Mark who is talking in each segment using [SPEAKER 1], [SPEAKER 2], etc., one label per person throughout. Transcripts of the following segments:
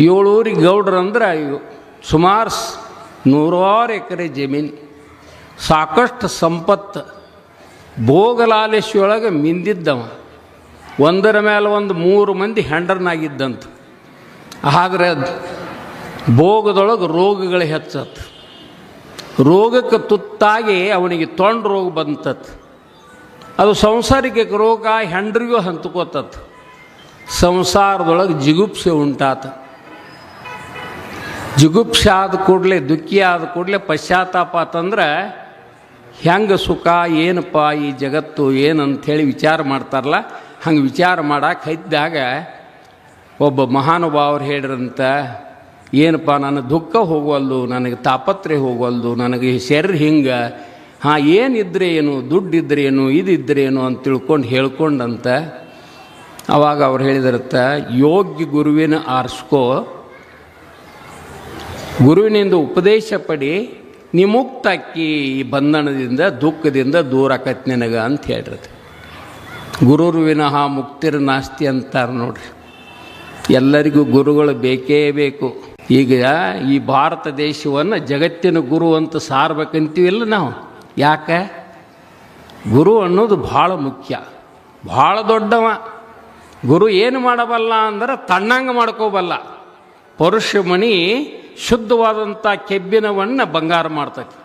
[SPEAKER 1] ಏಳೂರಿಗೆ ಗೌಡ್ರಂದ್ರೆ ಇವು ಸುಮಾರು ನೂರಾರು ಎಕರೆ ಜಮೀನು. ಸಾಕಷ್ಟು ಸಂಪತ್ತು ಭೋಗಲಾಲೇಶಿಯೊಳಗೆ ಮಿಂದಿದ್ದವ. ಒಂದರ ಮೇಲೆ ಒಂದು ಮೂರು ಮಂದಿ ಹೆಂಡರ್ನಾಗಿದ್ದಂತ. ಆದರೆ ಭೋಗದೊಳಗೆ ರೋಗಗಳು ಹೆಚ್ಚತ್ತು ರೋಗಕ್ಕೆ ತುತ್ತಾಗಿ ಅವನಿಗೆ ತೊಂಡ ರೋಗ ಬಂತತ್. ಅದು ಸಂಸಾರಿಕ ರೋಗ, ಹೆಂಡ್ರಿಗೂ ಹಂತ್ಕೋತತ್. ಸಂಸಾರದೊಳಗೆ ಜಿಗುಪ್ಸೆ ಉಂಟಾತ. ಜಿಗುಪ್ಸೆ ಆದ ಕೂಡಲೇ ದುಃಖಿ ಆದ ಕೂಡಲೇ ಪಶ್ಚಾತ್ತಾಪ ಅಂತಂದ್ರೆ ಹೆಂಗೆ ಸುಖ, ಏನಪ್ಪ ಈ ಜಗತ್ತು ಏನು ಅಂಥೇಳಿ ವಿಚಾರ ಮಾಡ್ತಾರಲ್ಲ, ಹಂಗೆ ವಿಚಾರ ಮಾಡಕ್ಕೆ ಹೈದಾಗ ಒಬ್ಬ ಮಹಾನುಭಾವರು ಹೇಳ್ರಂತ, ಏನಪ್ಪ ನನ್ನ ದುಃಖ ಹೋಗವಲ್ದು, ನನಗೆ ತಾಪತ್ರೆ ಹೋಗವಲ್ದು, ನನಗೆ ಶರೀರ ಹಿಂಗೆ, ಹಾಂ ಏನಿದ್ರೆ ಏನು ದುಡ್ಡಿದ್ರೆ ಏನು ಇದಿದ್ರೆ ಏನು ಅಂತ ತಿಳ್ಕೊಂಡು ಹೇಳ್ಕೊಂಡಂತ, ಅವಾಗ ಅವ್ರು ಹೇಳಿದಿರತ್ತ, ಯೋಗ್ಯ ಗುರುವಿನ ಆರಿಸ್ಕೋ ಗುರುವಿನಿಂದ ಉಪದೇಶ ಪಡಿ ನಿಮುಕ್ತಕ್ಕಿ ಮುಕ್ತಾಕಿ ಈ ಬಂಧನದಿಂದ, ದುಃಖದಿಂದ ದೂರ ಆಕತ್ ನಿನಗ ಅಂತ ಗುರುರು ವಿನಃ ಮುಕ್ತಿರ ನಾಸ್ತಿ ಅಂತಾರೆ ನೋಡ್ರಿ. ಎಲ್ಲರಿಗೂ ಗುರುಗಳು ಬೇಕೇ ಬೇಕು. ಈಗ ಈ ಭಾರತ ದೇಶವನ್ನು ಜಗತ್ತಿನ ಗುರು ಅಂತ ಸಾರ್ಬೇಕಂತೀವಿಲ್ಲ ನಾವು. ಯಾಕೆ? ಗುರು ಅನ್ನೋದು ಭಾಳ ಮುಖ್ಯ. ಭಾಳ ದೊಡ್ಡವ. ಗುರು ಏನು ಮಾಡಬಲ್ಲ ಅಂದ್ರೆ ತಣ್ಣಂಗೆ ಮಾಡ್ಕೋಬಲ್ಲ. ಪರುಷಮಣಿ ಶುದ್ಧವಾದಂಥ ಕೆಬ್ಬಿನವನ್ನು ಬಂಗಾರ ಮಾಡ್ತೈತಿ.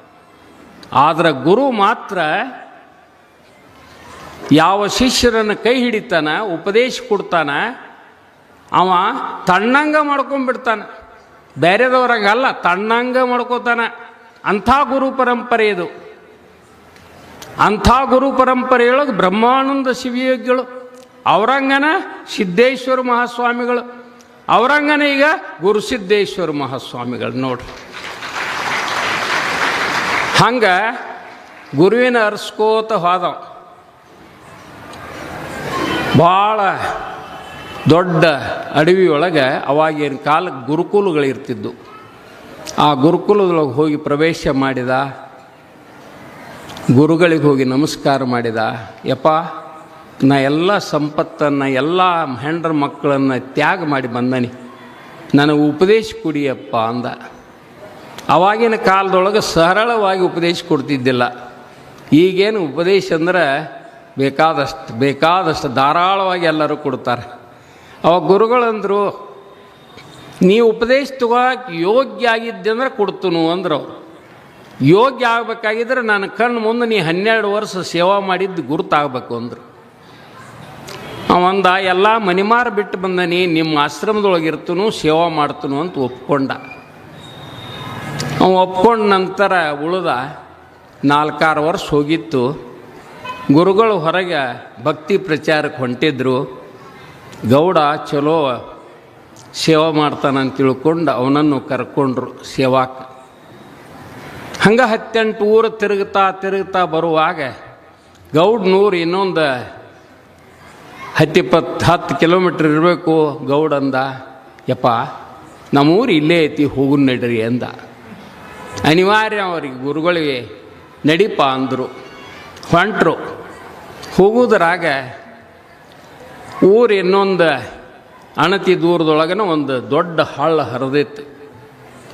[SPEAKER 1] ಆದರೆ ಗುರು ಮಾತ್ರ ಯಾವ ಶಿಷ್ಯರನ್ನು ಕೈ ಹಿಡಿತಾನ, ಉಪದೇಶ ಕೊಡ್ತಾನ, ಅವ ತಣ್ಣಂಗ ಮಾಡ್ಕೊಂಡ್ಬಿಡ್ತಾನೆ. ಬೇರೆದವ್ರಂಗಲ್ಲ ತಣ್ಣಂಗ ಮಾಡ್ಕೋತಾನ. ಅಂಥ ಗುರು ಪರಂಪರೆ ಇದು. ಅಂಥ ಗುರು ಪರಂಪರೆಯೊಳಗೆ ಬ್ರಹ್ಮಾನಂದ ಶಿವಯೋಗಿಗಳು ಅವರಂಗನ ಸಿದ್ದೇಶ್ವರ ಮಹಾಸ್ವಾಮಿಗಳು. ಅವರಂಗನ ಈಗ ಗುರುಸಿದ್ದೇಶ್ವರ ಮಹಾಸ್ವಾಮಿಗಳು ನೋಡ್ರಿ. ಹಂಗೆ ಗುರುವಿನ ಅರ್ಸ್ಕೋತ ಹೋದವ. ಭಾಳ ದೊಡ್ಡ ಅಡವಿಯೊಳಗೆ ಅವಾಗಿನ ಕಾಲಕ್ಕೆ ಗುರುಕುಲಗಳಿರ್ತಿದ್ದು ಆ ಗುರುಕುಲದೊಳಗೆ ಹೋಗಿ ಪ್ರವೇಶ ಮಾಡಿದ, ಗುರುಗಳಿಗೆ ಹೋಗಿ ನಮಸ್ಕಾರ ಮಾಡಿದ, ಯಪ್ಪ ನಾ ಎಲ್ಲ ಸಂಪತ್ತನ್ನು, ಎಲ್ಲ ಹೆಂಡ್ರ ಮಕ್ಕಳನ್ನು ತ್ಯಾಗ ಮಾಡಿ ಬಂದನಿ. ನನಗೆ ಉಪದೇಶ ಕೊಡಿಯಪ್ಪ ಅಂದ. ಅವಾಗಿನ ಕಾಲದೊಳಗೆ ಸರಳವಾಗಿ ಉಪದೇಶ ಕೊಡ್ತಿದ್ದಿಲ್ಲ. ಈಗೇನು ಉಪದೇಶ ಅಂದ್ರೆ ಬೇಕಾದಷ್ಟು ಬೇಕಾದಷ್ಟು ಧಾರಾಳವಾಗಿ ಎಲ್ಲರೂ ಕೊಡ್ತಾರೆ. ಅವಾಗ ಗುರುಗಳಂದರು ನೀ ಉಪದೇಶ ತಗೋಕೆ ಯೋಗ್ಯ ಆಗಿದ್ದೆ ಅಂದ್ರೆ ಕೊಡ್ತನು ಅಂದರು ಅವರು. ಯೋಗ್ಯ ಆಗಬೇಕಾಗಿದ್ದರೆ ನನ್ನ ಕಣ್ಣು ಮುಂದೆ ನೀ ಹನ್ನೆರಡು ವರ್ಷ ಸೇವಾ ಮಾಡಿದ್ದು ಗುರುತಾಗಬೇಕು ಅಂದರು. ಅವಂದ ಎಲ್ಲ ಮನಿಮಾರ ಬಿಟ್ಟು ಬಂದನಿ ನಿಮ್ಮ ಆಶ್ರಮದೊಳಗೆ ಇರ್ತನು ಸೇವಾ ಮಾಡ್ತನು ಅಂತ ಒಪ್ಕೊಂಡ. ಅವ ಒಪ್ಕೊಂಡ ನಂತರ ಉಳಿದ ನಾಲ್ಕಾರು ವರ್ಷ ಹೋಗಿತ್ತು. ಗುರುಗಳು ಹೊರಗೆ ಭಕ್ತಿ ಪ್ರಚಾರಕ್ಕೆ ಹೊಂಟಿದ್ರು. ಗೌಡ ಚಲೋ ಸೇವಾ ಮಾಡ್ತಾನಂತ ತಿಳ್ಕೊಂಡು ಅವನನ್ನು ಕರ್ಕೊಂಡ್ರು ಸೇವಾಕ್ಕೆ ಹಂಗೆ ಹತ್ತೆಂಟು ಊರು ತಿರುಗ್ತಾ ತಿರುಗ್ತಾ ಬರುವಾಗ ಗೌಡ್ನೂರು ಇನ್ನೊಂದು ಹತ್ತಿಪ್ಪತ್ತು ಹತ್ತು ಕಿಲೋಮೀಟ್ರ್ ಇರಬೇಕು ಗೌಡ ಅಂದ. ಯಪ್ಪ, ನಮ್ಮೂರು ಇಲ್ಲೇ ಐತಿ, ಹೋಗು ನಡ್ರಿ ಅಂದ. ಅನಿವಾರ್ಯ ಅವರಿಗೆ ಗುರುಗಳಿಗೆ ನಡೀಪ ಅಂದರು. ಹೊಂಟರು. ಹೋಗುವುದರಾಗ ಊರು ಇನ್ನೊಂದು ಅಣತಿ ದೂರದೊಳಗನ ಒಂದು ದೊಡ್ಡ ಹಳ್ಳ ಹರಿದಿತ್ತು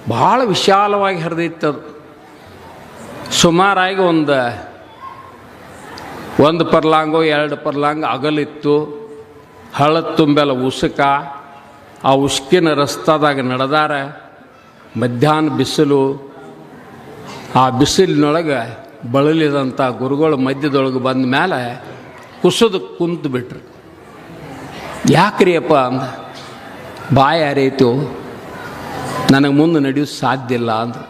[SPEAKER 1] ಭಾಳ ವಿಶಾಲವಾಗಿ ಹರಿದಿತ್ತು ಅದು. ಸುಮಾರಾಗಿ ಒಂದು ಒಂದು ಪರ್ಲಾಂಗು, ಎರಡು ಪರ್ಲಾಂಗ್ ಅಗಲಿತ್ತು. ಹಳ ತುಂಬೆಲ್ಲ ಉಸುಕ, ಆ ಉಸುಕಿನ ರಸ್ತಾದಾಗ ನಡೆದಾರ. ಮಧ್ಯಾಹ್ನ ಬಿಸಿಲು, ಆ ಬಿಸಿಲಿನೊಳಗೆ ಬಳಲಿದಂಥ ಗುರುಗಳು ಮಧ್ಯದೊಳಗೆ ಬಂದ ಮೇಲೆ ಕುಸಿದು ಕುಂತು ಬಿಟ್ರು. ಯಾಕ್ರಿ ಅಪ್ಪ ಅಂದ, ಬಾಯಿ ಯಾರೈತು, ನನಗೆ ಮುಂದೆ ನಡೆಯೋ ಸಾಧ್ಯ ಇಲ್ಲ ಅಂದರು.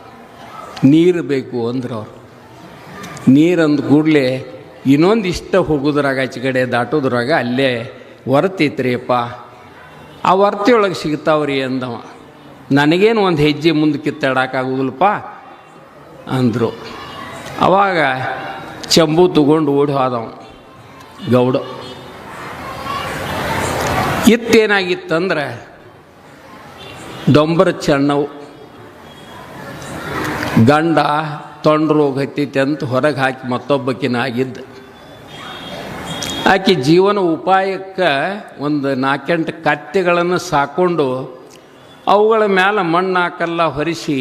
[SPEAKER 1] ನೀರು ಬೇಕು ಅಂದ್ರು ಅವರು. ನೀರು ಅಂದ ಕೂಡಲೇ ಇನ್ನೊಂದು ಇಷ್ಟ ಹೋಗೋದ್ರಾಗ ಆಚೆ ಕಡೆ ದಾಟೋದ್ರಾಗ ಅಲ್ಲೇ ಹೊರತೈತ್ರಿ ಅಪ್ಪ ಆ ಹೊರತಿಯೊಳಗೆ ಸಿಗ್ತಾವ್ರಿ ಅಂದವ. ನನಗೇನು ಒಂದು ಹೆಜ್ಜೆ ಮುಂದೆ ಕಿತ್ತಾಡೋಕ್ಕಾಗೋದಿಲ್ಲಪ್ಪ ಅಂದರು. ಅವಾಗ ಚಂಬು ತಗೊಂಡು ಓಡಿ ಹೋದವ ಗೌಡ. ಇತ್ತೇನಾಗಿತ್ತಂದ್ರೆ ಡೊಂಬರ ಚೆನ್ನವು ಗಂಡ ತೊಂಡು ರೋಗ ಅಂತ ಹೊರಗೆ ಹಾಕಿ ಮತ್ತೊಬ್ಬಕಿನ ಆಗಿದ್ದ ಆಕೆ ಜೀವನ ಉಪಾಯಕ್ಕೆ ಒಂದು ನಾಲ್ಕೆಂಟು ಕತ್ತೆಗಳನ್ನು ಸಾಕೊಂಡು ಅವುಗಳ ಮೇಲೆ ಮಣ್ಣು ಹಾಕಲ್ಲ ಹೊರಿಸಿ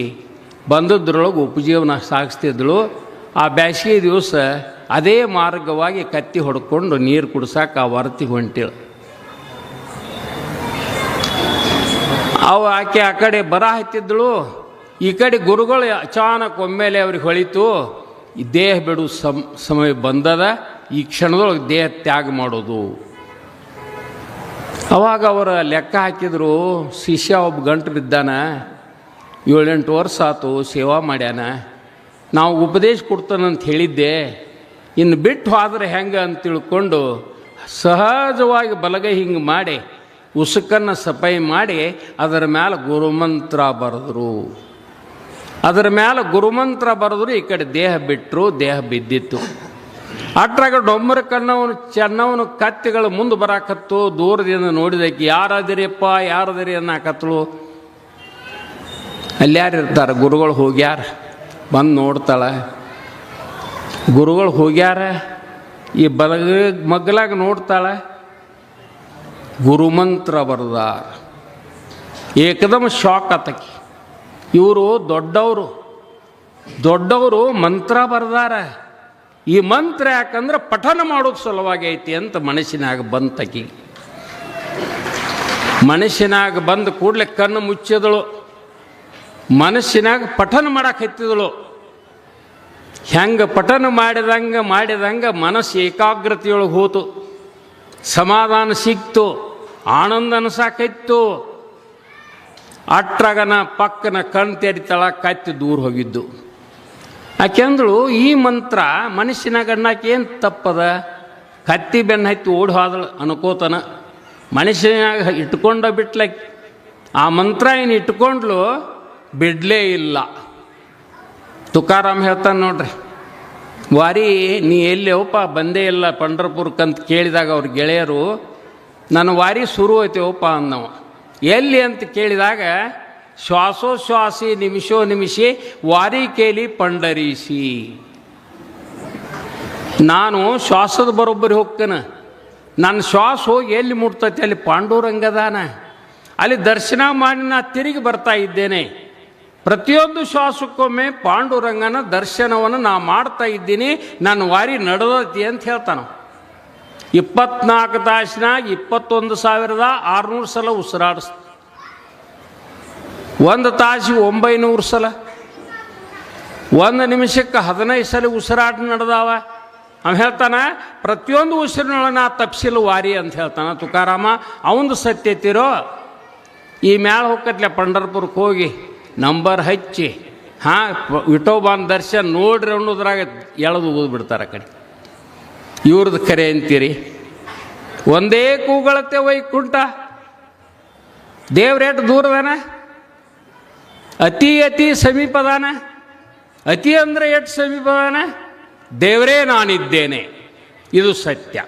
[SPEAKER 1] ಬಂದದ್ರೊಳಗೆ ಉಪಜೀವನ ಸಾಗಿಸ್ತಿದ್ಳು ಆ ಬ್ಯಾಸಿಗೆ ದಿವಸ ಅದೇ ಮಾರ್ಗವಾಗಿ ಕತ್ತಿ ಹೊಡ್ಕೊಂಡು ನೀರು ಕುಡ್ಸಕ್ಕೆ ಆ ವರತಿ ಹೊಂಟಿಳು. ಅವು ಆಕೆ ಆ ಕಡೆ ಬರ ಹತ್ತಿದ್ದಳು ಈ ಕಡೆ ಗುರುಗಳು ಅಚಾನಕ್ ಒಮ್ಮೆಲೆ ಅವ್ರಿಗೆ ಹೊಳಿತು. ಈ ದೇಹ ಬಿಡು ಸಮ ಸಮಯ ಬಂದದ, ಈ ಕ್ಷಣದೊಳಗೆ ದೇಹ ತ್ಯಾಗ ಮಾಡೋದು. ಅವಾಗ ಅವರ ಲೆಕ್ಕ ಹಾಕಿದ್ರು, ಶಿಷ್ಯ ಒಬ್ಬ ಗಂಟು ಬಿದ್ದಾನ ಏಳೆಂಟು ವರ್ಷ ಆತು, ಸೇವಾ ಮಾಡ್ಯಾನ. ನಾವು ಉಪದೇಶ ಕೊಡ್ತಾನಂತ ಹೇಳಿದ್ದೆ. ಇನ್ನು ಬಿಟ್ಟು ಹೋದ್ರೆ ಹೆಂಗೆ ಅಂತ ತಿಳ್ಕೊಂಡು ಸಹಜವಾಗಿ ಬಲಗೈ ಹಿಂಗೆ ಮಾಡಿ, ಉಸುಕನ್ನು ಸಫಾಯಿ ಮಾಡಿ, ಅದರ ಮೇಲೆ ಗುರುಮಂತ್ರ ಬರೆದ್ರು. ಅದರ ಮೇಲೆ ಗುರುಮಂತ್ರ ಬರೆದ್ರು ಈ ಕಡೆ ದೇಹ ಬಿಟ್ಟರು ದೇಹ ಬಿದ್ದಿತ್ತು. ಅಟ್ರಾಗ ಡೊಂಬರ ಕಣ್ಣವನು, ಚೆನ್ನವನು ಕತ್ತಿಗಳು ಮುಂದೆ ಬರಾಕತ್ತು, ದೂರದಿಂದ ನೋಡಿದಕ್ಕೆ ಯಾರದಿರಿಯಪ್ಪ, ಯಾರದಿರಿ ಅನ್ನಕತ್ತಳು. ಅಲ್ಲಿ ಯಾರು ಇರ್ತಾರೆ? ಗುರುಗಳು ಹೋಗ್ಯಾರ. ಬಂದು ನೋಡ್ತಾಳೆ. ಗುರುಗಳು ಹೋಗ್ಯಾರ. ಈ ಬಲಗ ಮಗ್ಲಾಗ ನೋಡ್ತಾಳೆ. ಗುರುಮಂತ್ರ ಬರ್ದಾರ ಏಕದಮ್ ಶಾಕ್ ಆತಕಿ. ಇವರು ದೊಡ್ಡವರು. ದೊಡ್ಡವರು ಮಂತ್ರ ಬರೆದಾರ. ಈ ಮಂತ್ರ ಯಾಕಂದ್ರೆ ಪಠನ ಮಾಡೋದು ಸಲುವಾಗಿ ಐತಿ ಅಂತ ಮನಸ್ಸಿನಾಗ ಬಂತಕಿ ಮನಸ್ಸಿನಾಗ ಬಂದ ಕೂಡಲೇ ಕಣ್ಣು ಮುಚ್ಚಿದಳು. ಮನಸ್ಸಿನಾಗ ಪಠನ ಮಾಡಕ್ಕೆ ಹತ್ತಿದಳು. ಹೆಂಗೆ ಪಠನ ಮಾಡಿದಂಗೆ ಮಾಡಿದಂಗೆ ಮನಸ್ಸು ಏಕಾಗ್ರತೆಯೊಳಗೆ ಹೋತು. ಸಮಾಧಾನ ಸಿಕ್ತು. ಆನಂದ ಅನ್ಸಾಕೈತ್ತು ಅಟ್ರಾಗನ ಪಕ್ಕನ ಕಣ್ ತೆರಿತಾಳ ಕತ್ತಿ ದೂರ ಹೋಗಿದ್ದು. ಆಕೆಂದಳು ಈ ಮಂತ್ರ ಮನುಷ್ಯನ ಏನು ತಪ್ಪದ? ಕತ್ತಿ ಬೆನ್ನ ಹತ್ತಿ ಓಡಿ ಹೋದಳು ಅನ್ಕೋತನ. ಮನುಷ್ಯನಾಗ ಇಟ್ಕೊಂಡ ಬಿಟ್ಲಕ್ಕೆ ಆ ಮಂತ್ರ ಏನು ಇಟ್ಕೊಂಡ್ಲು? ಬಿಡಲೇ ಇಲ್ಲ. ತುಕಾರಾಮ್ ಹೇಳ್ತಾನೆ ನೋಡ್ರಿ. ವಾರಿ, ನೀ ಎಲ್ಲಿ ಹೋಪ ಬಂದೇ ಇಲ್ಲ ಪಂಡರ್ಪುರಕ್ಕಂತ ಕೇಳಿದಾಗ ಅವ್ರ ಗೆಳೆಯರು, ನನ್ನ ವಾರಿ ಶುರು ಹೋಯ್ತೇವಪ್ಪ ಅಂದವ. ಎಲ್ಲಿ ಅಂತ ಕೇಳಿದಾಗ ಶ್ವಾಸೋಶ್ವಾಸಿ ನಿಮಿಷೋ ನಿಮಿಷಿ ವಾರಿ ಕೇಳಿ ಪಂಡರೀಸಿ. ನಾನು ಶ್ವಾಸದ ಬರೋಬ್ಬರಿ ಹೋಗ್ತೇನೆ. ನನ್ನ ಶ್ವಾಸ ಹೋಗಿ ಎಲ್ಲಿ ಮುಟ್ತೈತೆ? ಅಲ್ಲಿ ಪಾಂಡುರಂಗದಾನ. ಅಲ್ಲಿ ದರ್ಶನ ಮಾಡಿ ನಾ ತಿರುಗಿ ಬರ್ತಾ ಇದ್ದೇನೆ. ಪ್ರತಿಯೊಂದು ಶ್ವಾಸಕ್ಕೊಮ್ಮೆ ಪಾಂಡುರಂಗನ ದರ್ಶನವನ್ನು ನಾ ಮಾಡ್ತಾ ಇದ್ದೀನಿ. ನನ್ನ ವಾರಿ ನಡೆದೈತಿ ಅಂತ ಹೇಳ್ತಾನ ಇಪ್ಪತ್ನಾಲ್ಕು ತಾಸಿನಾಗ ಇಪ್ಪತ್ತೊಂದು ಸಾವಿರದ ಆರುನೂರು ಸಲ ಉಸಿರಾಡಿಸ್ ಒಂದು ತಾಸಿಗೆ ಒಂಬೈನೂರು ಸಲ, ಒಂದು ನಿಮಿಷಕ್ಕೆ ಹದಿನೈದು ಸಲ ಉಸಿರಾಟ ನಡೆದಾವ. ಅವ ಹೇಳ್ತಾನೆ, ಪ್ರತಿಯೊಂದು ಉಸಿರಿನೊಳಗೆ ನಾ ತಪ್ಸಿಲ್ಲ ವಾರಿ ಅಂತ ಹೇಳ್ತಾನೆ ತುಕಾರಾಮ. ಅವಂದು ಸತ್ಯತಿರೋ ಈ ಮ್ಯಾಲ ಹೋಗತ್ಲೆ ಪಂಡರ್ಪುರಕ್ಕೆ ಹೋಗಿ ನಂಬರ್ ಹಚ್ಚಿ, ಹಾಂ, ವಿಠೋಬಾನ್ ದರ್ಶನ ನೋಡ್ರಿ ಅನ್ನೋದ್ರಾಗ ಎಳೆದು ಊದ್ಬಿಡ್ತಾರೆ ಆ ಕಡೆ. ಇವ್ರದ್ದು ಕರೆ ಅಂತೀರಿ? ಒಂದೇ ಕೂಗಳತ್ತೆ ವೈಕುಂಠ. ದೇವ್ರೇಟ್ ದೂರದಾನ ಅತಿ ಅತಿ ಸಮೀಪದಾನ ಅತಿ ಅಂದರೆ ಎಷ್ಟು ಸಮೀಪದಾನ ದೇವರೇ ನಾನಿದ್ದೇನೆ. ಇದು ಸತ್ಯ.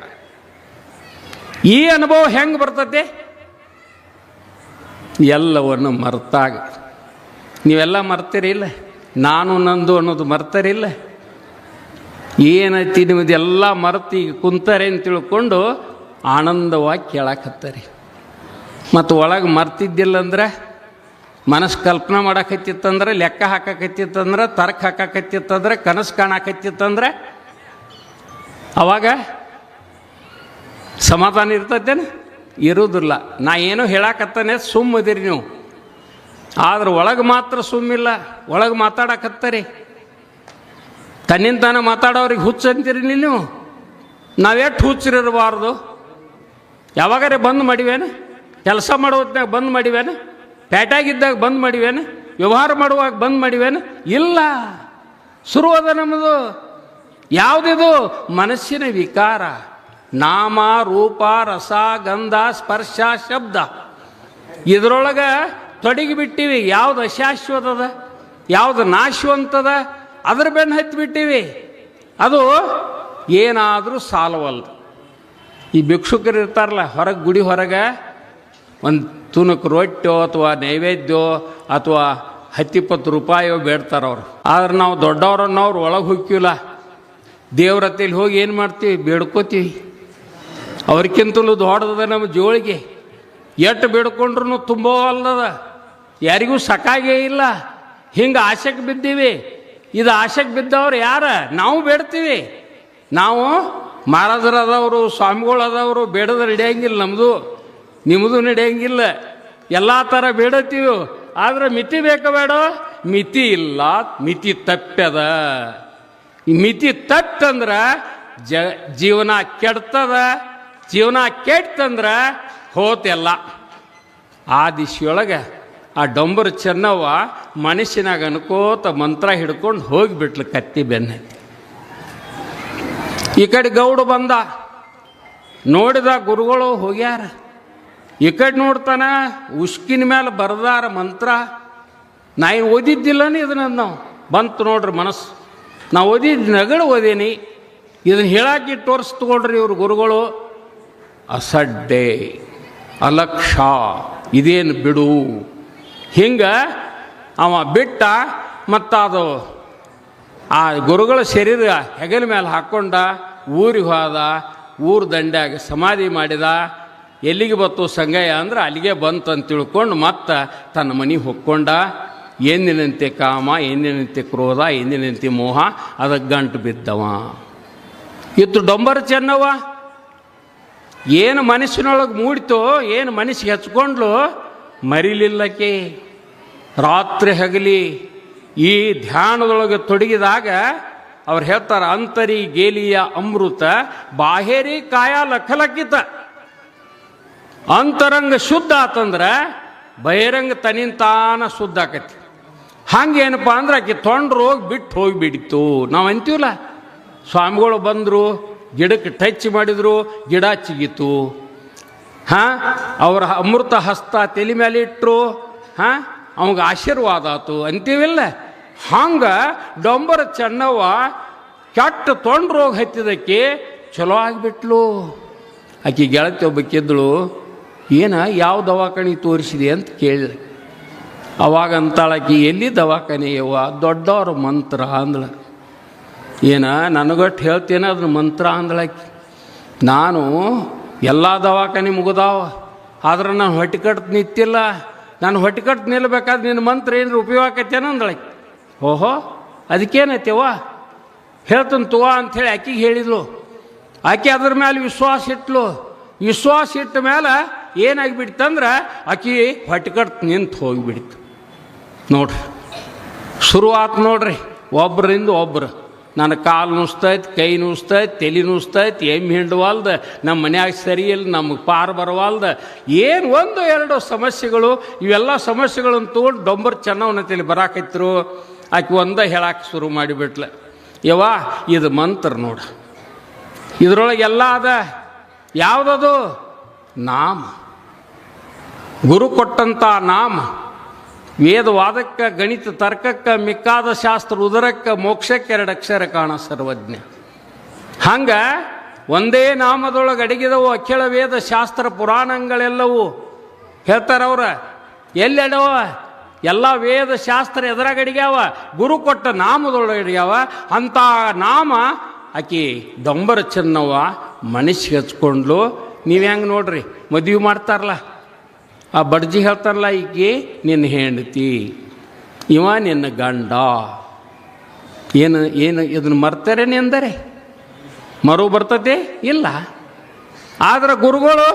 [SPEAKER 1] ಈ ಅನುಭವ ಹೆಂಗೆ ಬರ್ತತೆ? ಎಲ್ಲವನ್ನು ಮರ್ತಾಗ. ನೀವೆಲ್ಲ ಮರ್ತಿರಿಲ್ಲ ನಾನು ನಂದು ಅನ್ನೋದು ಮರ್ತಾರಿಲ್ಲ? ಏನೈತಿ ನಿಮ್ಮದೆಲ್ಲ ಮರೆತು ಈಗ ಕುಂತಾರೆ ಅಂತ ತಿಳ್ಕೊಂಡು ಆನಂದವಾಗಿ ಕೇಳಾಕತ್ತಾರೆ ಮತ್ತು ಒಳಗೆ ಮರ್ತಿದ್ದಿಲ್ಲ ಅಂದ್ರೆ ಮನಸ್ಸು ಕಲ್ಪನೆ ಮಾಡಾಕತ್ತಿತ್ತಂದ್ರೆ ಲೆಕ್ಕ ಹಾಕಕತ್ತಿತ್ತಂದ್ರೆ ತರ್ಕ ಹಾಕಕತ್ತಿತ್ತಂದ್ರೆ ಕನಸು ಕಾಣಕತ್ತಿತ್ತಂದ್ರೆ ಅವಾಗ ಸಮಾಧಾನ ಇರ್ತದೇನು ಇರುವುದಿಲ್ಲ ನಾ ಏನೂ ಹೇಳಾಕತ್ತಾನೆ ಸುಮ್ಮದಿರಿ ನೀವು. ಆದ್ರೆ ಒಳಗೆ ಮಾತ್ರ ಸುಮ್ಮಿಲ್ಲ, ಒಳಗೆ ಮಾತಾಡಕತ್ತರಿ ತನ್ನಿಂತಾನ ಮಾತಾಡೋರಿಗೆ ಹುಚ್ಚು ಅಂತೀರಿ ನೀವು ನಾವೆಷ್ಟು ಹುಚ್ಚಿರಬಾರ್ದು ಯಾವಾಗಾರೆ ಬಂದ್ ಮಾಡಿವೇನು? ಕೆಲಸ ಮಾಡೋ ಹೊತ್ನಾಗ ಬಂದ್ ಮಾಡಿವೇನು? ಪೇಟಾಗಿದ್ದಾಗ ಬಂದ್ ಮಾಡಿವೇನು? ವ್ಯವಹಾರ ಮಾಡುವಾಗ ಬಂದ್ ಮಾಡಿವೇನು? ಇಲ್ಲ. ಶುರುವಾದ ನಮ್ಮದು ಯಾವುದಿದು? ಮನಸ್ಸಿನ ವಿಕಾರ. ನಾಮ, ರೂಪ, ರಸ, ಗಂಧ, ಸ್ಪರ್ಶ, ಶಬ್ದ. ಇದರೊಳಗೆ ತೊಡಗಿಬಿಟ್ಟಿವಿ. ಯಾವ್ದು ಅಶಾಶ್ವತದ? ಯಾವುದು ನಾಶವಂತದ? ಅದ್ರ ಬೆನ್ನು ಹತ್ತಿ ಬಿಟ್ಟಿವಿ. ಅದು ಏನಾದರೂ ಸಾಲವಲ್ದು. ಈ ಭಿಕ್ಷುಕರು ಇರ್ತಾರಲ್ಲ, ಹೊರಗೆ ಗುಡಿ ಹೊರಗೆ ಒಂದು ತುಣುಕು ರೊಟ್ಟೋ ಅಥವಾ ನೈವೇದ್ಯೋ ಅಥವಾ ಹತ್ತಿಪ್ಪತ್ತು ರೂಪಾಯೋ ಬೇಡ್ತಾರೆ ಅವರು. ಆದ್ರೆ ನಾವು ದೊಡ್ಡವ್ರನ್ನವ್ರು ಒಳಗೆ ಹುಕ್ಕಿಲ್ಲ. ದೇವ್ರ ಹತ್ತಿಲಿ ಹೋಗಿ ಏನು ಮಾಡ್ತೀವಿ? ಬೇಡ್ಕೋತೀವಿ. ಅವ್ರಿಗಿಂತಲೂ ದೊಡ್ಡದ ನಮ್ಮ ಜೋಳಿಗೆ. ಎಟ್ಟು ಬೇಡ್ಕೊಂಡ್ರೂ ತುಂಬೋ ಅಲ್ಲದ ಯಾರಿಗೂ ಸಕಾಗೇ ಇಲ್ಲ. ಹಿಂಗೆ ಆಸೆಗೆ ಬಿದ್ದೀವಿ. ಇದು ಆಶೆಗೆ ಬಿದ್ದವ್ರು ಯಾರ? ನಾವು ಬೇಡ್ತೀವಿ. ನಾವು ಮಹಾರಾಜರದವರು ಸ್ವಾಮಿಗಳದವರು ಬೇಡದ ನಡೆಯಂಗಿಲ್ಲ ನಮ್ಮದು ನಿಮ್ಮದು ನಡೆಯಂಗಿಲ್ಲ. ಎಲ್ಲ ಥರ ಬೇಡತ್ತೀವಿ ಆದ್ರೆ ಮಿತಿ ಬೇಕ ಬೇಡ? ಮಿತಿ ಇಲ್ಲ. ಮಿತಿ ತಪ್ಪದ. ಈ ಮಿತಿ ತಪ್ಪಂದ್ರೆ ಜ, ಜೀವನ ಕೆಡ್ತದ. ಜೀವನ ಕೆಟ್ಟಂದ್ರೆ ಹೋತೆಲ್ಲ. ಆ ದಿಶೆಯೊಳಗೆ ಆ ಡೊಂಬರು ಚೆನ್ನವ್ವ ಮನುಷ್ಯನಾಗ ಅನ್ಕೋತ ಮಂತ್ರ ಹಿಡ್ಕೊಂಡು ಹೋಗಿಬಿಟ್ಲು ಕತ್ತಿ ಬೆನ್ನ ಈ ಕಡೆ ಗೌಡ ಬಂದ. ನೋಡಿದ ಗುರುಗಳು ಹೋಗ್ಯಾರ. ಈ ಕಡೆ ನೋಡ್ತಾನ, ಉಷ್ಕಿನ ಮೇಲೆ ಬರದಾರ ಮಂತ್ರ. ನಾ ಏನು ಓದಿದ್ದಿಲ್ಲನೇ ಇದನ್ನ ನಾವು? ಬಂತು ನೋಡ್ರಿ ಮನಸ್ಸು. ನಾ ಓದಿದ್ದು ನಗಳು ಓದೇನಿ. ಇದನ್ನ ಹೇಳಾಕಿ ತೋರಿಸ್ ತಗೊಳ್ರಿ ಇವ್ರು ಗುರುಗಳು. ಅಸಡ್ಡೆ, ಅಲಕ್ಷ, ಇದೇನು ಬಿಡು. ಹಿಂಗೆ ಅವ ಬಿಟ್ಟ ಮತ್ತು ಅದು ಆ ಗುರುಗಳ ಶರೀರ ಹೆಗಲ ಮೇಲೆ ಹಾಕ್ಕೊಂಡ ಊರಿಗೆ ಹೋದ, ಊರು ದಂಡ್ಯಾಗ ಸಮಾಧಿ ಮಾಡಿದ, ಎಲ್ಲಿಗೆ ಬತ್ತು ಸಂಗಯ್ಯ ಅಂದ್ರೆ ಅಲ್ಲಿಗೆ ಬಂತಂತ ತಿಳ್ಕೊಂಡು ಮತ್ತೆ ತನ್ನ ಮನೆಗೆ ಹೊಕ್ಕೊಂಡ ಎಂದಿನಂತೆ ಕಾಮ ಎಂದಿನಂತೆ ಕ್ರೋಧ ಎಂದಿನಂತೆ ಮೋಹ ಅದಕ್ಕೆ ಗಂಟು ಬಿದ್ದವ. ಇತ್ತು ಡೊಂಬರ ಚೆನ್ನವ. ಏನು ಮನಸ್ಸಿನೊಳಗೆ ಮೂಡಿತೋ, ಏನು ಮನಸ್ಸಿಗೆ ಹಚ್ಕೊಂಡ್ಲು ಮರಿಲಿಲ್ಲಕ್ಕೆ ರಾತ್ರಿ ಹಗಲಿ ಈ ಧ್ಯಾನದೊಳಗೆ ತೊಡಗಿದಾಗ ಅವ್ರು ಹೇಳ್ತಾರೆ, ಅಂತರಿ ಗೇಲಿಯ ಅಮೃತ, ಬಾಹೇರಿ ಕಾಯ ಲಖಲಕಿತ ಅಂತರಂಗ ಶುದ್ಧ ಆತಂದ್ರೆ ಬಹಿರಂಗ ತನಿಂತಾನ ಶುದ್ಧ ಆಕತಿ. ಹಂಗೇನಪ್ಪ ಅಂದ್ರೆ ಆಕೆ ತೊಂಡ್ರು ಹೋಗಿ ಬಿಟ್ಟು ಹೋಗಿಬಿಡಿತು. ನಾವು ಅಂತೀವಲ್ಲ, ಸ್ವಾಮಿಗಳು ಬಂದರು, ಗಿಡಕ್ಕೆ ಟಚ್ ಮಾಡಿದ್ರು, ಗಿಡ ಚಿಗಿತು. ಹಾಂ? ಅವರ ಅಮೃತ ಹಸ್ತ ತಲೆ ಮೇಲೆ ಇಟ್ಟರು ಹಾಂ? ಅವಾಗ ಆಶೀರ್ವಾದ ಆತು. ಅಂತೀವಿಲ್ಲ? ಹಂಗೆ ಡೊಂಬರ ಚೆನ್ನವ್ವ ಕೆಟ್ಟ ತೊಂಡ ರೋಗ ಹತ್ತಿದಕ್ಕೆ ಚಲೋ ಆಗಿಬಿಟ್ಲು. ಆಕೆ ಗೆಳತಿ ಒಬ್ಬಕ್ಕಿದ್ದಳು ಏನ, ಯಾವ ದವಾಖಾನೆ ತೋರಿಸಿದೆ? ಅಂತ ಕೇಳಿದೆ. ಅವಾಗ ಅಂತಾಳಕಿ ಎಲ್ಲಿ ದವಾಖಾನೆ ಯವ್ವ? ದೊಡ್ಡವ್ರ ಮಂತ್ರ, ಅಂದಳ. ಏನ ನನಗಟ್ಟು ಹೇಳ್ತೇನೆ ಅದ್ರ ಮಂತ್ರ ಅಂದಳಕಿ ನಾನು ಎಲ್ಲ ದವಾಖಾನೆ ಮುಗಿದಾವ. ಆದ್ರೆ ನಾನು ಹೊಟ್ಟೆ ಕಟ್ ನಿಂತಿಲ್ಲ. ನಾನು ಹೊಟ್ಟೆ ನಿಲ್ಲಬೇಕಾದ್ರೆ ನಿಲ್ಬೇಕಾದ್ರೆ ನಿನ್ನ ಮಂತ್ರ ಏನಾರು ಉಪಯೋಗ ಆಕೈತೇನೋ ಅಂದಳೆ ಓಹೋ ಅದಕ್ಕೇನೈತೆವ ಹೇಳ್ತಾನೆ ತುವ ಅಂಥೇಳಿ ಆಕೆಗೆ ಹೇಳಿದ್ಲು. ಆಕೆ ಅದ್ರ ಮೇಲೆ ವಿಶ್ವಾಸ ಇಟ್ಲು. ವಿಶ್ವಾಸ ಇಟ್ಟ ಮೇಲೆ ಏನಾಗಿಬಿಡ್ತಂದ್ರೆ ಆಕಿ ಹೊಟ್ಟೆ ಕಟ್ ನಿಂತು ಹೋಗಿಬಿಡ್ತು. ನೋಡ್ರಿ, ಶುರುವಾತು ನೋಡ್ರಿ ಒಬ್ಬರಿಂದ ಒಬ್ರು. ನನ್ನ ಕಾಲು ನುಸ್ತೈತೆ, ಕೈ ನುಸ್ತೈತೆ, ತಲೆ ನುಸ್ತೈತೆ ಎಮ್ಮೆ ಹಿಂಡವಾಲ್ದ, ನಮ್ಮ ಮನ್ಯಾಗ ಸರಿ ಇಲ್ಲ, ನಮಗೆ ಪಾರು ಬರವಾಲ್ದ. ಏನು ಒಂದು ಎರಡು ಸಮಸ್ಯೆಗಳು, ಇವೆಲ್ಲ ಸಮಸ್ಯೆಗಳನ್ನು ತೊಗೊಂಡು ಡೊಂಬರ್ ಚೆನ್ನವನ ತಲೆ ಬರಾಕೈತ್ರು. ಆಕೆ ಒಂದೇ ಹೇಳಕ್ಕೆ ಶುರು ಮಾಡಿಬಿಟ್ಲೆ. ಯವಾ ಇದು ಮಂತ್ರ ನೋಡು. ಇದ್ರೊಳಗೆ ಎಲ್ಲ ಅದ. ಯಾವುದದು? ನಾಮ. ಗುರು ಕೊಟ್ಟಂಥ ನಾಮ. ವೇದವಾದಕ್ಕೆ, ಗಣಿತ ತರ್ಕಕ್ಕೆ, ಮಿಕ್ಕಾದ ಶಾಸ್ತ್ರ ಉದರಕ್ಕೆ, ಮೋಕ್ಷಕ್ಕೆ ಎರಡು ಅಕ್ಷರ ಕಾಣ ಸರ್ವಜ್ಞ. ಹಂಗ ಒಂದೇ ನಾಮದೊಳಗೆ ಅಡಗಿದವು ಅಖಿಳ ವೇದ ಶಾಸ್ತ್ರ ಪುರಾಣಗಳೆಲ್ಲವೂ. ಹೇಳ್ತಾರವ್ರ ಎಲ್ಲಿ ಅಡವ ಎಲ್ಲ ವೇದ ಶಾಸ್ತ್ರ ಎದುರಾಗ ಅಡಿಗ್ಯಾವ? ಗುರು ಕೊಟ್ಟ ನಾಮದೊಳಗೆ ಅಡಿಗ್ಯಾವ? ಅಂಥ ನಾಮ ಆಕಿ ಡೊಂಬರ ಚೆನ್ನವ್ವ ಮನಸ್ಸಿಗೆ ಹಚ್ಕೊಂಡ್ಲು. ನೀವು ಹೆಂಗೆ ನೋಡ್ರಿ, ಮದುವೆ ಮಾಡ್ತಾರಲ್ಲ. ಆ ಬಡ್ಜಿ ಹೇಳ್ತಾರಲ್ಲ ಈಕೆ ನಿನ್ನ ಹೆಂಡತಿ, ಇವ ನಿನ್ನ ಗಂಡ. ಏನು ಏನು ಇದನ್ನು ಮರ್ತಾರೇನೆ ಅಂದರೆ? ಮರು ಬರ್ತತೆ ಇಲ್ಲ. ಆದ್ರೆ ಗುರುಗಳು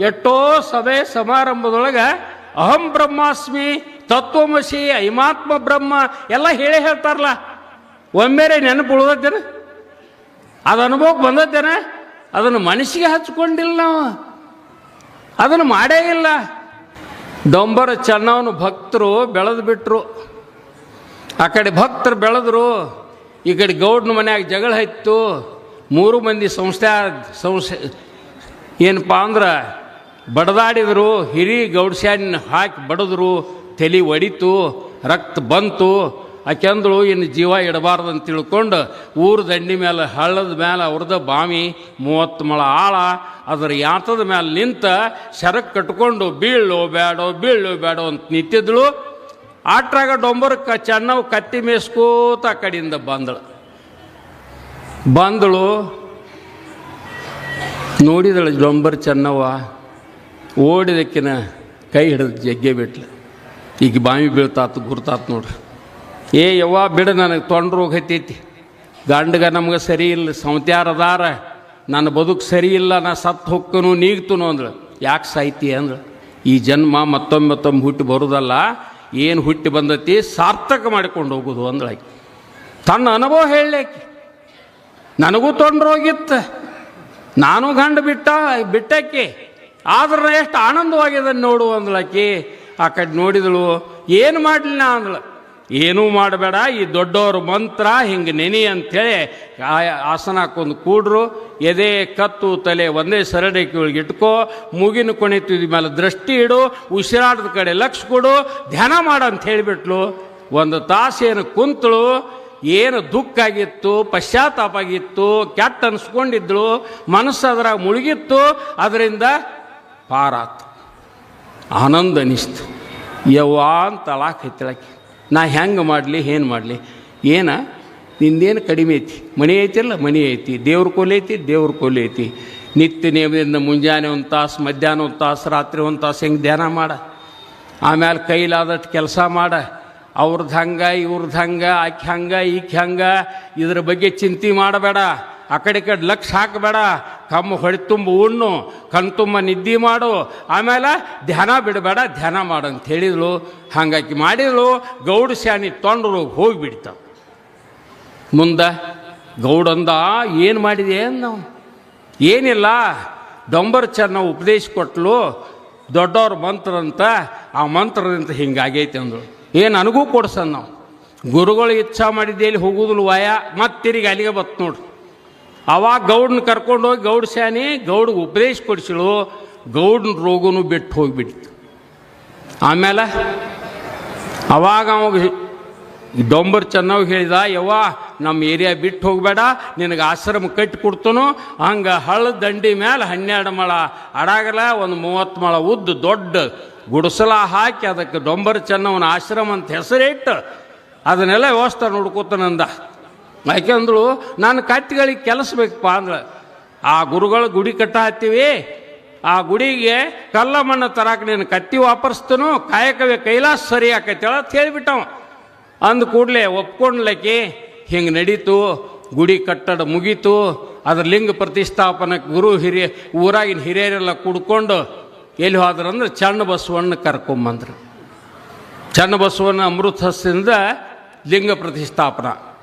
[SPEAKER 1] ಎಷ್ಟೋ ಸಭೆ ಸಮಾರಂಭದೊಳಗೆ ಅಹಂ ಬ್ರಹ್ಮಾಸ್ಮಿ, ತತ್ವಮಸಿ, ಐಮಾತ್ಮ ಬ್ರಹ್ಮ ಎಲ್ಲ ಹೇಳೇ ಹೇಳ್ತಾರಲ್ಲ. ಒಮ್ಮೆರೆ ನೆನಪು ಉಳ್ದತ್ತೇನ ಅದು ಅನುಭವಕ್ಕೆ ಬಂದದ್ದೇನ? ಅದನ್ನು ಮನಸ್ಸಿಗೆ ಹಚ್ಕೊಂಡಿಲ್ಲ ನಾವು. ಅದನ್ನು ಮಾಡೇ ಇಲ್ಲ. ಡೊಂಬರ ಚೆನ್ನವನು ಭಕ್ತರು ಬೆಳೆದು ಬಿಟ್ರು. ಆ ಕಡೆ ಭಕ್ತರು ಬೆಳೆದ್ರು. ಈ ಕಡೆ ಗೌಡ್ನ ಮನ್ಯಾಗ ಜಗಳ ಇತ್ತು. ಮೂರು ಮಂದಿ ಸಂಸ್ಥೆ ಸಂಸ್ಥೆ ಏನಪ್ಪ ಅಂದ್ರೆ ಬಡದಾಡಿದ್ರು. ಹಿರಿ ಗೌಡ್ಸ್ಯಾನ ಹಾಕಿ ಬಡಿದ್ರು. ತಲೆ ಒಡಿತು. ರಕ್ತ ಬಂತು. ಆಕೆಂದಳು, ಇನ್ನು ಜೀವ ಇಡಬಾರ್ದು ಅಂತ ತಿಳ್ಕೊಂಡು ಊರ ದಂಡಿ ಮೇಲೆ, ಹಳ್ಳದ ಮೇಲೆ ಅವ್ರದ ಬಾವಿ ಮೂವತ್ತು ಮೊಳ ಆಳ, ಅದರ ಯಾತದ ಮೇಲೆ ನಿಂತ ಸರಕ್ ಕಟ್ಕೊಂಡು ಬೀಳು ಬೇಡೋ ಬೀಳು ಬೇಡೋ ಅಂತ ನಿಂತಿದ್ಳು. ಆಟ್ರಾಗ ಡೊಂಬರಕ್ಕೆ ಚೆನ್ನವ್ ಕತ್ತಿ ಮೇಸ್ಕೋತ ಆ ಕಡೆಯಿಂದ ಬಂದಳು. ಬಂದಳು. ನೋಡಿದಳು ಡೊಂಬರ್ ಚೆನ್ನವ್ವ, ಓಡಿದಕ್ಕಿನ ಕೈ ಹಿಡಿದು ಜಗ್ಗೆ ಬಿಟ್ಲು. ಈಗ ಬಾವಿ ಬೀಳ್ತಾತು, ಗುರ್ತಾತು ನೋಡ್ರಿ. ಏ ಯವ್ವ, ಬಿಡು, ನನಗೆ ತೊಂದ್ರೆ ಹೋಗೈತೈತಿ ಗಂಡಗ ನಮ್ಗೆ ಸರಿ ಇಲ್ಲ, ಸಂತ್ಯಾರ ಅದಾರ. ನನ್ನ ಬದುಕು ಸರಿ ಇಲ್ಲ, ನಾ ಸತ್ತು ಹೊಕ್ಕನು, ನೀಗ್ತನು ಅಂದ್ಳು. ಯಾಕೆ ಸಾಯ್ತಿ ಅಂದ್ರೆ ಈ ಜನ್ಮ ಮತ್ತೊಮ್ಮೆ ಮತ್ತೊಮ್ಮೆ ಹುಟ್ಟಿ ಬರೋದಲ್ಲ, ಏನು ಹುಟ್ಟಿ ಬಂದತಿ, ಸಾರ್ಥಕ ಮಾಡಿಕೊಂಡು ಹೋಗೋದು ಅಂದ್ರೆ ಆಕಿ. ತನ್ನ ಅನುಭವ ಹೇಳಲಿಕ್ಕೆ ನನಗೂ ತೊಂದ್ರೆ ಹೋಗಿತ್ತು ನಾನು ಗಂಡು ಬಿಟ್ಟ, ಬಿಟ್ಟಕ್ಕೆ. ಆದ್ರೆ ಎಷ್ಟು ಆನಂದವಾಗಿದೆ ನೋಡು ಅಂದ್ಲಾಕಿ ಆ ಕಡೆ ನೋಡಿದಳು, ಏನು ಮಾಡಲಿಲ್ಲ ಅಂದ್ಳು. ಏನೂ ಮಾಡಬೇಡ, ಈ ದೊಡ್ಡವ್ರ ಮಂತ್ರ ಹಿಂಗೆ ನೆನಿ ಅಂಥೇಳಿ ಆಸನ ಹಾಕೊಂಡು ಕೂಡ್ರು, ಎದೆ, ಕತ್ತು, ತಲೆ ಒಂದೇ ಸರಡಿಕೆ ಒಳಗೆ ಇಟ್ಕೋ, ಮೂಗಿನ ಕೊಣಿತಿದ ಮೇಲೆ ದೃಷ್ಟಿ ಇಡು ಉಸಿರಾಟದ ಕಡೆ ಲಕ್ಷ ಕೊಡು, ಧ್ಯಾನ ಮಾಡು ಅಂತ ಹೇಳಿಬಿಟ್ಲು. ಒಂದು ತಾಸೇನು ಕುಂತಳು, ಏನು ದುಃಖ ಆಗಿತ್ತು ಪಶ್ಚಾತ್ತಾಪ ಆಗಿತ್ತು ಕೆಟ್ಟ ಅನ್ಸ್ಕೊಂಡಿದ್ಳು, ಮನಸ್ಸು ಅದ್ರಾಗ ಮುಳುಗಿತ್ತು, ಅದರಿಂದ ಪಾರಾತು. ಆನಂದ ಅನಿಸ್ತು. ಯವ್ವಾ ಅಂತ ಅಳಾಕೈತಿಳಕ್ಕೆ ನಾ ಹೆಂಗೆ ಮಾಡಲಿ, ಏನು ಮಾಡಲಿ? ಏನ? ನಿಂದೇನು ಕಡಿಮೆ ಐತಿ? ಮನೆ ಐತಿಲ್ಲ ಮನೆ ಐತಿ. ದೇವ್ರ ಕೋಲೆ ಐತಿ, ದೇವ್ರ ಕೋಲೆ ಐತಿ. ನಿತ್ಯ ನಿಯಮದಿಂದ ಮುಂಜಾನೆ ಒಂದು ತಾಸು, ಮಧ್ಯಾಹ್ನ ಒಂದು ತಾಸು, ರಾತ್ರಿ ಒಂದು ತಾಸು ಹೆಂಗೆ ಧ್ಯಾನ ಮಾಡ? ಆಮೇಲೆ ಕೈಲಾದಷ್ಟು ಕೆಲಸ ಮಾಡ. ಅವ್ರದ್ದು ಹಂಗೆ ಇವ್ರದ್ದು ಹಂಗೆ, ಆಕೆ ಹಂಗೆ, ಈಕೆ ಹಂಗೆ, ಇದ್ರ ಬಗ್ಗೆ ಚಿಂತೆ ಮಾಡಬೇಡ. ಆ ಕಡೆ ಕಡೆ ಲಕ್ಷ ಹಾಕಬೇಡ. ಕಮ್ಮು ಹೊಳಿ ತುಂಬ ಉಣ್ಣು ಕಣ್ ತುಂಬ ನಿದ್ದೆ ಮಾಡು. ಆಮೇಲೆ ಧ್ಯಾನ ಬಿಡಬೇಡ, ಧ್ಯಾನ ಮಾಡು ಅಂತ ಹೇಳಿದ್ಳು ಹಂಗಾಗಿ ಮಾಡಿದ್ಳು ಗೌಡ ಶಾನಿ ತೊಂಡ್ರು ಹೋಗಿಬಿಡ್ತ. ಮುಂದೆ ಗೌಡಂದ, ಏನು ಮಾಡಿದೆ ನಾವು ಏನಿಲ್ಲ. ಡೊಂಬರ್ ಚೆನ್ನ ಉಪದೇಶ ಕೊಟ್ಟಲು ದೊಡ್ಡವ್ರ ಮಂತ್ರ ಅಂತ, ಆ ಮಂತ್ರದಂತ ಹಿಂಗಾಗೈತೆ ಅಂದಳು. ಏನು ನನಗೂ ಕೊಡ್ಸನ್ ನಾವು. ಗುರುಗಳು ಇಚ್ಛಾ ಮಾಡಿದ್ದೆ ಇಲ್ಲಿ ಹೋಗುದಿಲ್ಲ ವಾಯ ಮತ್ತೆ ತಿರುಗಿ ಅಲ್ಲಿಗೆ ಬತ್ತು ನೋಡ್ರಿ ಅವಾಗ ಗೌಡನ ಕರ್ಕೊಂಡು ಹೋಗಿ, ಗೌಡ ಶಾನಿ ಗೌಡ್ಗೆ ಉಪದೇಶ ಕೊಡಿಸಿಳು, ಗೌಡನ ರೋಗನೂ ಬಿಟ್ಟು ಹೋಗಿಬಿಡ್ತು ಆಮೇಲೆ ಅವಾಗ ಅವಾಗ ಡೊಂಬರ್ ಚೆನ್ನಾಗಿ ಹೇಳಿದ, ಯವ್ವ, ನಮ್ಮ ಏರಿಯಾ ಬಿಟ್ಟು ಹೋಗಬೇಡ, ನಿನಗೆ ಆಶ್ರಮ ಕಟ್ಟಿ ಕೊಡ್ತನು, ಹಂಗೆ ಹಳ್ಳ ದಂಡಿ ಮೇಲೆ ಹನ್ನೆರಡು ಮಳ ಅಡಾಗಲ ಒಂದು ಮೂವತ್ತು ಮಳ ಉದ್ದ ದೊಡ್ಡ ಗುಡಿಸಲ ಹಾಕಿ ಅದಕ್ಕೆ ಡೊಂಬರ್ ಚೆನ್ನವನ ಆಶ್ರಮ ಅಂತ ಹೆಸರಿಟ್ಟು ಅದನ್ನೆಲ್ಲ ವ್ಯವಸ್ಥೆ ನೋಡ್ಕೋತಾನಂದ. ಯಾಕೆಂದಳು ನಾನು ಕತ್ತಿಗಳಿಗೆ ಕೆಲಸ ಬೇಕಪ್ಪ ಅಂದ್ರೆ ಆ ಗುರುಗಳು ಗುಡಿ ಕಟ್ಟ ಹತ್ತೀವಿ ಆ ಗುಡಿಗೆ ಕಲ್ಲ ಮಣ್ಣು ತರಾಕ ನೀನು ಕತ್ತಿ ವಾಪರಿಸ್ತನು, ಕಾಯಕವೇ ಕೈಲಾಸ ಸರಿ ಆಕೈತೇಳ ಅಂತ ಹೇಳಿಬಿಟ್ಟವ. ಅಂದ ಕೂಡಲೇ ಒಪ್ಕೊಂಡ್ಲಕ್ಕಿ ಹಿಂಗೆ ನಡೀತು, ಗುಡಿ ಕಟ್ಟಡ ಮುಗೀತು, ಅದ್ರ ಲಿಂಗ ಪ್ರತಿಷ್ಠಾಪನಕ್ಕೆ ಗುರು ಹಿರಿಯ, ಊರಾಗಿನ ಹಿರಿಯರೆಲ್ಲ ಕುಡ್ಕೊಂಡು ಎಲ್ಲಿ ಹೋದ್ರಂದ್ರೆ ಚಣ್ಣ ಬಸವಣ್ಣ ಕರ್ಕೊಂಬಂದ್ರು. ಚಣ್ಣ ಬಸವಣ್ಣ ಅಮೃತಸ್ಸಿಂದ ಲಿಂಗ ಪ್ರತಿಷ್ಠಾಪನ.